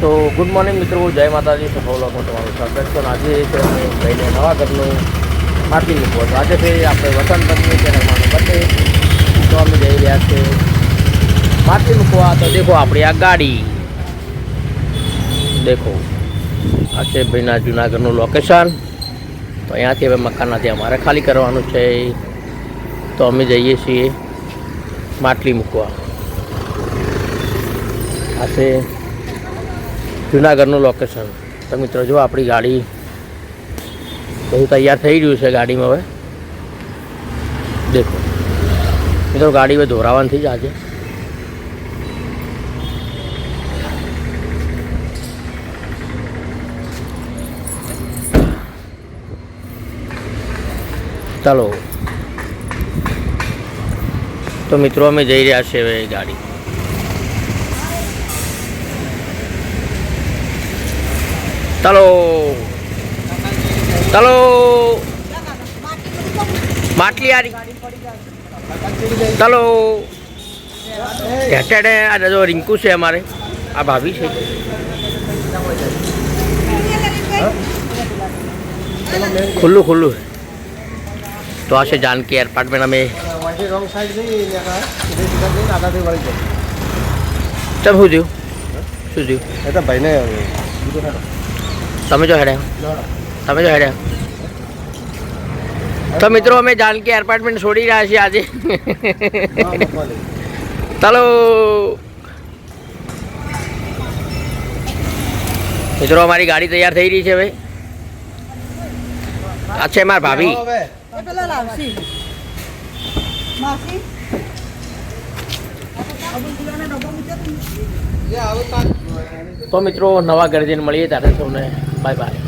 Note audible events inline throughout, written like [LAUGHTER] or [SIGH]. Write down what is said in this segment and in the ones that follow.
તો good morning મિત્રો, જય માતાજી તો ફોલોમાં તમારું સ્વાગત છે. આજે છે અમે ભાઈને નવા ઘરનું મૂકવો તો આજે છે આપણે વસંત પત્ની છે રમવાનું બર્થડે તો અમે જઈ રહ્યા છે માટી મૂકવા તો દેખો આપણી આ ગાડી. દેખો, આ છે ભાઈના જુનાગઢનું લોકેશન તો અહીંયાથી હવે મકાનમાંથી અમારે ખાલી કરવાનું છે. તો અમે જઈએ છીએ માટલી મૂકવા આ છે જુનાગઢનું લોકેશન તો મિત્રો, જો આપણી ગાડી બધું તૈયાર થઈ ગયું છે ગાડીમાં હવે. દેખો. મિત્રો, ગાડી હવે ધોરાવાનથી જ આજે. ચાલો. તો મિત્રો, અમે જઈ રહ્યા છીએ હવે ગાડી. ચાલો. ચાલો. માટલી આરી ચાલો. હેઠે આ જો રિંકુ છે અમારે. આ ભાભી છે. ખુલ્લું ખુલ્લું તો આ છે જાનકી એપાર્ટમેન્ટ અમે ચમ શું થયું? શું થયું? ભાઈને તમે જો હેડે. તમે જો હેડે. તો મિત્રો અમે જાનકી એપાર્ટમેન્ટ છોડી રહ્યા છીએ આજે. ચાલો. મિત્રો અમારી ગાડી તૈયાર થઈ રહી છે ભાઈ આ છે મારા ભાભી. તો તો મિત્રો નવા ઘરે મળીએ તારે સૌને. બાય બાય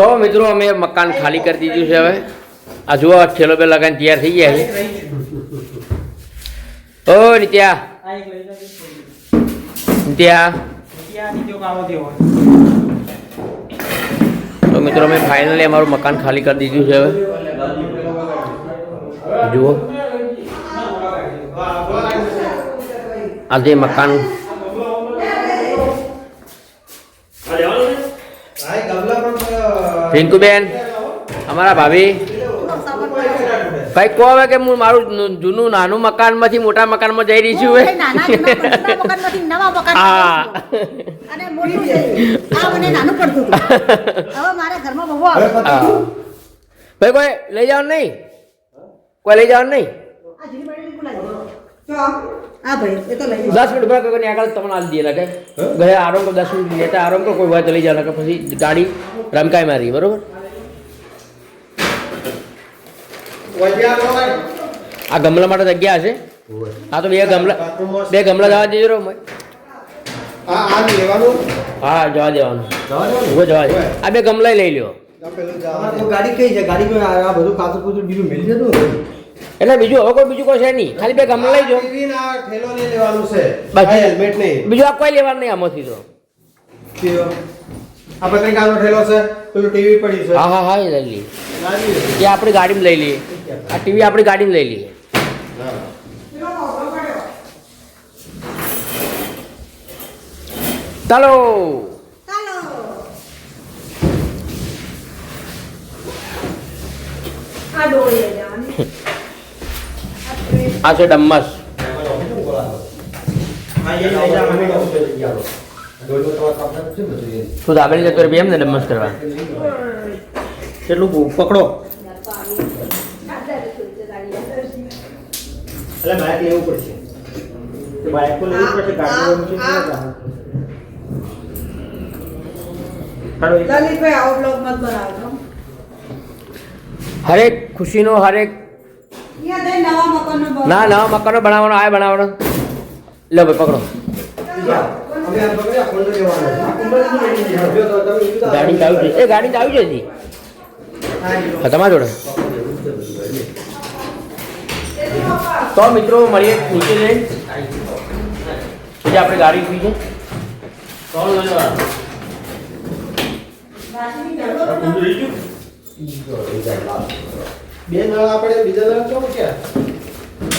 તો મિત્રો અમે મકાન ખાલી કરી દીધું છે હવે. આ જુઓ ઠેલો બે લગાવીને તૈયાર થઈ ગયા છે. ઓ નિત્યા. નિત્યા. તો મિત્રો અમે ફાઇનલી અમારું મકાન ખાલી કરી દીધું છે હવે. જુઓ. આજે મકાન ભાઈ ગમલા પણ રિંકુબેન અમારા ભાભી. કઈ કહો હવે કે હું મારું જૂનું નાનું મકાનમાંથી મોટા મકાનમાં જઈ રહી છું હા. ભાઈ કોઈ લઈ જવાનું નહીં? કોઈ લઈ જવાનું નહીં આ જૂની બાળી બોલાવી તો આ ભાઈ એ તો લઈ દસ મિનિટ ઊભા કરીને આગળ તમને આલી દે લાગે? ઘરે આરામ કરો દસ મિનિટ લેતા આરામ કરો કોઈ વાત લઈ જાય કે પછી ગાડી રમકાઈ મારી બરોબર? આ ગમલા માટે જગ્યા હશે. હા તો બે ગમલા બે ગમલા જવા દેજો રો હા જવા દેવાનું. જવા દે. આ બે ગમલા લઈ લ્યો. ગાડી કઈ છે? ગાડીમાં આ આ બધું કાચું કૂચું બીજું મિલ જતું ને? એટલે બીજું હવે કોઈ બીજું કોઈ છે નહીં. ખાલી બે ગમલા લઈ જાઓ. લઈ લેવાનું છે. હેલ્મેટ નહીં બીજું આ કોઈ લેવાનું નહીં આમાંથી તો. આ પત્રિકાનો ઠેલો છે. પેલું ટીવી પડી છે. હા હા હા એ લઈ લઈએ. એ આપણી ગાડીમાં લઈ લઈએ. આ ટીવી આપણી ગાડીમાં લઈ લઈએ. ચાલો. આ ડોળી [LAUGHS] આ છે ડમ્મસ. તું દાબેલી જતો રહે એમ ને ડમ્મસ કરવા. કેટલું પકડો. એટલે લેવું પડશે. તો બાઇક પડશે ગાડી લલિતભાઈ આવો બ્લોગ મત બનાવજો હરેક ખુશીનો હરેક અહીંયા જઈ નવા મકાનનો બ્લોગ ના નવા મકાનો બનાવવાનો આ બનાવવાનો. લો ભાઈ પકડો. ગાડી ચાવી છે. એ ગાડી ચાલુ છે હજી. હા તમારા જોડે. તો મિત્રો મળીએ નીચે જઈને. પછી આપણે ગાડી ઊભી છે. બે નળ આપણે બીજા નળ કેવું છે બે નળ અને બીજા નળ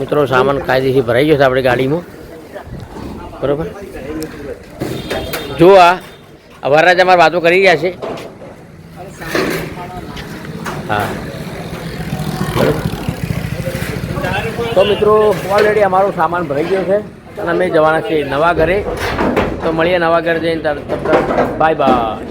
મિત્રો, સામાન કાયદેથી ભરાઈ ગયો છે આપણી ગાડીમાં. બરોબર? જો આ વરરાજ અમારી વાતો કરી રહ્યા છે. હા. તો મિત્રો ઓલરેડી અમારો સામાન ભરાઈ ગયો છે અને અમે જવાના છીએ નવા ઘરે. તો મળીએ નવા ઘરે જઈને બાય બાય